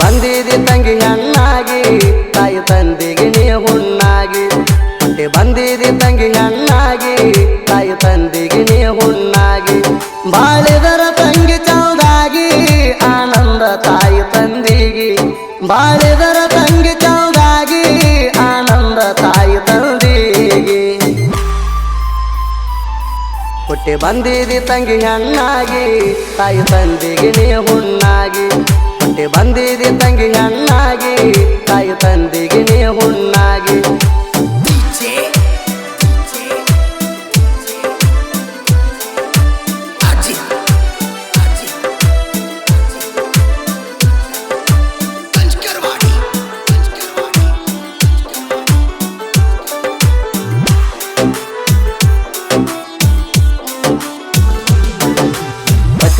ಬಂದಿದೆ ತಂಗಿ ಹೆಣ್ಣಾಗಿ ತಾಯಿ ತಂದಿಗೆ ನೀ ಹುಣ್ಣಾಗಿ. ಹುಟ್ಟಿ ಬಂದಿದೆ ತಂಗಿ ಹೆಣ್ಣಾಗಿ ತಾಯಿ ತಂದಿಗೆ ನೀ ಹುಣ್ಣಾಗಿ. ಬಾಳಿದರ ತಂಗಿ ಚೌದಾಗಿ, ಆನಂದ ತಾಯಿ ತಂದಿಗೆ. ಬಾಳಿದರ ತಂಗಿ ಚೌದಾಗಿ, ಆನಂದ ತಾಯಿ ತಂದಿಗೆ. ಹುಟ್ಟಿ ಬಂದಿದೆ ತಂಗಿ ಹೆಣ್ಣಾಗಿ ತಾಯಿ ತಂದಿಗೆ ನೀ ಹುಣ್ಣಾಗಿ. ಹುಟ್ಟಿ ಬಂದಿದೆ ತಂಗಿ ಹೆಣ್ಣಾಗಿ ತಾಯಿ ತಂದಿಗೆ ನೀ ಹುಣ್ಣಾಗಿ.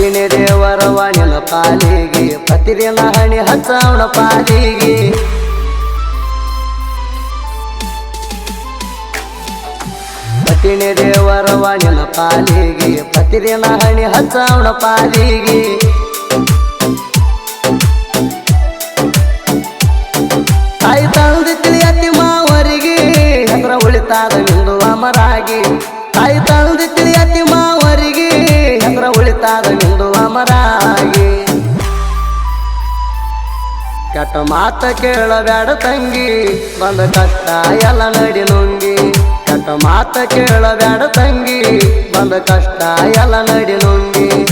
ಪತಿನಿ ದೇವರ ವಾಣಿನ ಪಾಲಿಗೆ. ಪತಿರಿನ ಹಣಿ ಹಚ್ಚವಣ ಪಾಲಿಗೆ. ಪತಿನಿ ದೇವರ ವಾಣಿನ ಪಾಲಿಗೆ. ಪತಿರಿನ ಹಣಿ ಹಚ್ಚವಣ ಪಾಲಿಗೆ. ಮಾವರಿಗೆ. ಉಳಿತಾದ ನಿಂದು ಅಮರಾಗಿ ತಾಯಿ ತಂದೆ ತಿಳಿಯತಿ ಮಾತ ಕೇಳಬೇಡ ತಂಗಿ, ಬಂದ ಕಷ್ಟ ಎಲ್ಲ ನಡಿ ನುಂಗಿ. ಕೆಟ್ಟ ಮಾತ ಕೇಳಬೇಡ ತಂಗಿ, ಬಂದ ಕಷ್ಟ ಎಲ್ಲ ನಡಿ ನುಂಗಿ.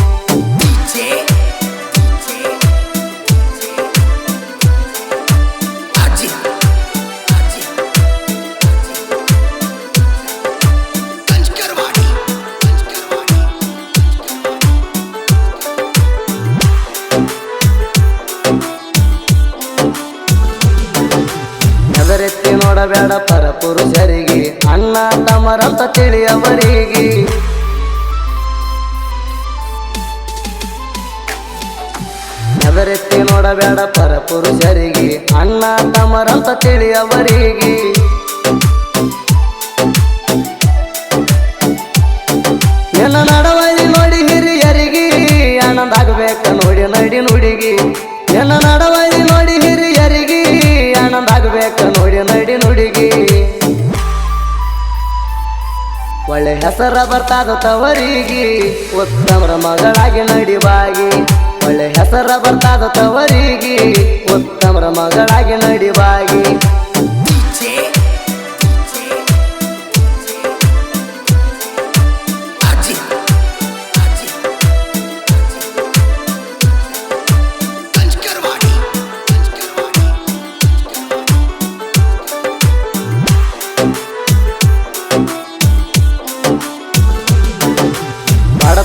ನೋಡಬೇಡ ಪರ ಪುರುಷರಿಗೆ ಅಣ್ಣ ತಮರಂತ ತಿಳಿಯವರಿಗೆ. ಎಲ್ಲ ನಡವಳಿ ನೋಡಿ ಹಿರಿಯರಿಗೆ. ಆನಂದ ಆಗಬೇಕ ನೋಡಿ ನಡಿ ನುಡಿಗಿ. ಎಲ್ಲ ನಡವಳಿ ನೋಡಿ ಹಿರಿಯರಿಗೆ. ಆನಂದ ಆಗಬೇಕ ನೋಡಿ ನಡಿ ನುಡಿಗಿ. ಒಳ್ಳೆ ಹೆಸರ ಬರ್ತಾದ ತವರಿಗೆ. ಉತ್ತಮರ ಮಗಳಾಗಿ ನಡಿಬಾಗಿ. ಒಳ್ಳೆ ಹೆಸರ ಬರ್ತಾದ ತವರಿಗೆ ಉತ್ತಮರ ಮಗಳಾಗಿ ನಡಿಬಾಗಿ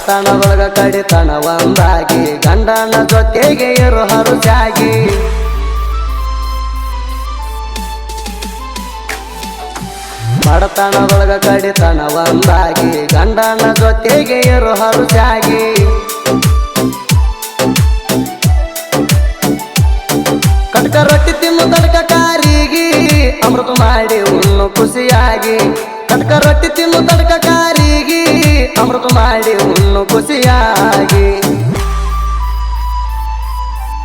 ಬಡತನದೊಳಗ ಕಡಿತನ ಒಂದಾಗಿ, ಗಂಡನ ಜೊತೆಗೆ ಇರು ಹರುಚಾಗಿ ಬಡತನದೊಳಗ ಕಡಿತನ ಒಂದಾಗಿ, ಗಂಡನ ಜೊತೆಗೆ ಇರು ಹರುಚಾಗಿ ಕಟ್ಕ ರೊಟ್ಟಿ ತಿನ್ನು ತಡಕ ಕಾರಿಗೆ, ಅಮೃತ ಮಾಡಿ ಉಣ್ಣು ಖುಷಿಯಾಗಿ. ಕಟ್ಕ ರೊಟ್ಟಿ ತಿನ್ನು ತಡ್ಕ ಮಾಡಿ ಉಣ್ಣು ಖುಷಿಯಾಗಿ.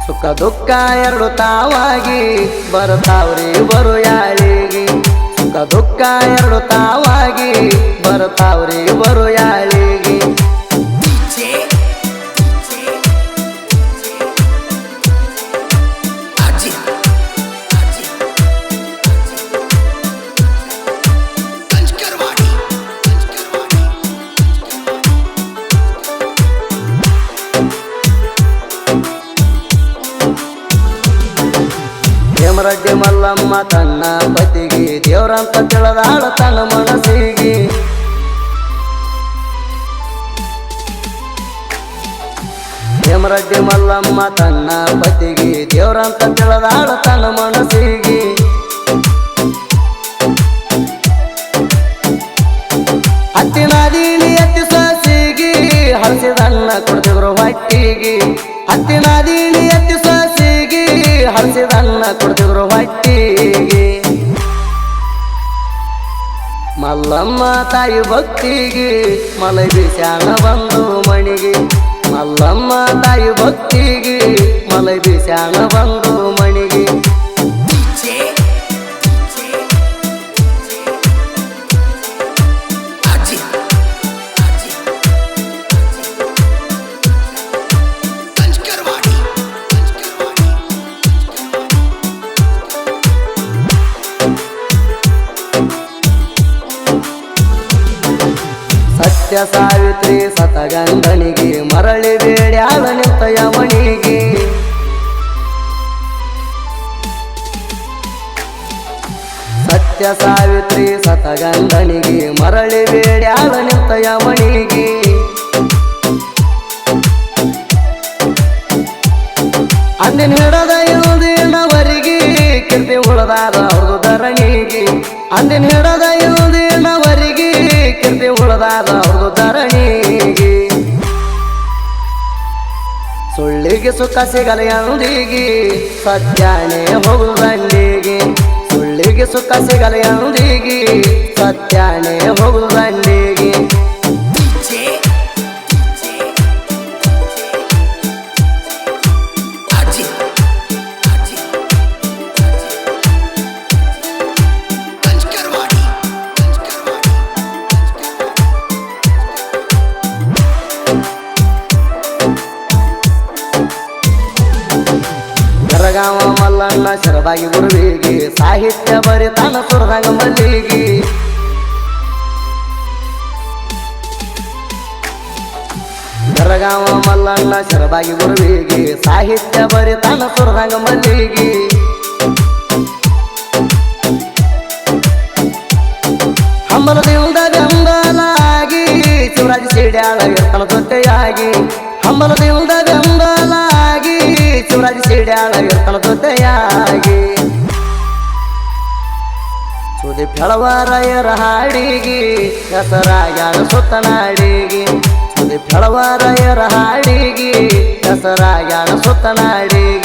ಸುಖ ದುಃಖ ಎರಡು ತಾವಾಗಿ, ಬರುತ್ತಾವ್ರಿ ಬರು ಯಾಳಿಗೆ ಸುಖ ದುಃಖ ಎರಡು ತಾವಾಗಿ, ಬರುತ್ತಾವ್ರಿ ಬರು ಯಾಳಿಗೆ ಮಲ್ಲಮ್ಮ ತನ್ನ ಪತಿಗೆ, ದೇವ್ರಂತ ತಿಳಿದಾಳ ತನ್ನ ಮನಸ್ಸಿಗೆ. ಯಮರಡ್ಡಿ ಮಲ್ಲಮ್ಮ ತನ್ನ ಪತಿಗೆ, ದೇವ್ರಂತ ತಿಳಿದಾಳ ತನ್ನ ಮನಸ್ಸಿಗೆ. ಹತ್ತಿನ ದೀನಿ ಎತ್ತಿ ಸಾಸಿಗೆ, ಹಳಸಿದನ್ನ ಕೊಡ್ತಿದ್ರು ಹೊಟ್ಟಿಗೆ. ಹತ್ತಿನ ದೀನಿ ಎತ್ತಿ ಸಸಿಗೆ ಹಳಸಿದನ್ನ ಕೊಡ್ತಿದ್ರು ಹೊಟ್ಟಿಗೆ. ಮಲ್ಲಮ್ಮ ತಾಯಿ ಭಕ್ತಿಗೆ, ಮಲೈ ಬಿಸಾಣ ಬಂದು ಮಣಿಗೆ. ಮಲ್ಲಮ್ಮ ತಾಯಿ ಭಕ್ತಿಗೆ, ಮಲೈ ಬಿಸಾಣ ಬಂದು ಸತ್ಯ ಸಾವಿತ್ರಿ ಸತಗಂಧನಿಗೆ, ಮರಳಿ ಬೇಡ್ಯಾಳ ನಿಂತ ಯಮಣಿಗೆ ಸತ್ಯ ಸಾವಿತ್ರಿ ಸತಗಂಧನಿಗೆ, ಮರಳಿ ಬೇಡ್ಯಾಳ ನಿಂತ ಯಮಣಿಗೆ ಅಂದಿನ ಹಿಡದ ಇರುವುದಿಲ್ಲವರಿಗೆ ಕೀರ್ತಿ ಉಳದಾರ ಅವ್ರದು ಧರಣಿಗೆ. ಅಂದಿನ ಹಿಡದ ಇಳುದಿನವರಿಗೆ ಕೀರ್ತಿ ಉಳದಾದ ಅವ್ರದು ಧರಣಿಗೆ. ಸುಳ್ಳಿಗೆ ಸುಖ ಸಿಗಲಿ ಅಂದಿಗೆ ಸತ್ಯಾನೇ ಹೋಗುವುದಲ್ಲಿಗೆ ಸುಳ್ಳಿಗೆ ಸುಖ ಸಿಗಲಿ ಅಂದಿಗೆ ಸತ್ಯಾನೇ ಹೋಗು ಬೆರಗಾವ ಮಲ್ಲಣ್ಣ ಶರದಾಗಿ ಗುರುವಿಗೆ ಸಾಹಿತ್ಯ ಬರಿತಾನ ಸುರದಂಗ ಮಲ್ಲಿಗೆ. ಬೆಳಗಾವ ಮಲ್ಲಣ್ಣ ಶರದಾಗಿ ಗುರುವಿಗೆ ಸಾಹಿತ್ಯ ಬರಿತಾನ ಸುರದಂಗ ಮಲ್ಲಿಗೆ. ಹಮ್ಮಲದಿಂದ ಬೆಂಬಲಾಗಿ ಶಿವರಾಜ ಸಿಡ್ಯಾಳ ಇರ್ತನ ಜೊತೆಯಾಗಿ ಹಮ್ಮಲದಿಂದ ಬೆಂಬಲಾಗಿ ಶಿವರಾಜ ಸೀಡ್ಯಾಳ ಇರ್ತನ ಜೊತೆಯಾಗಿ ಹಾಡಿಗಿ ಹೆಸರಾಗ್ಯಾನ ಸುತ್ತನಾಡಿಗೆ. ಸುದಿ ಫೆಳವರಾಯರ ಹಾಡಿಗಿ ಸುತ್ತನಾಡಿಗೆ.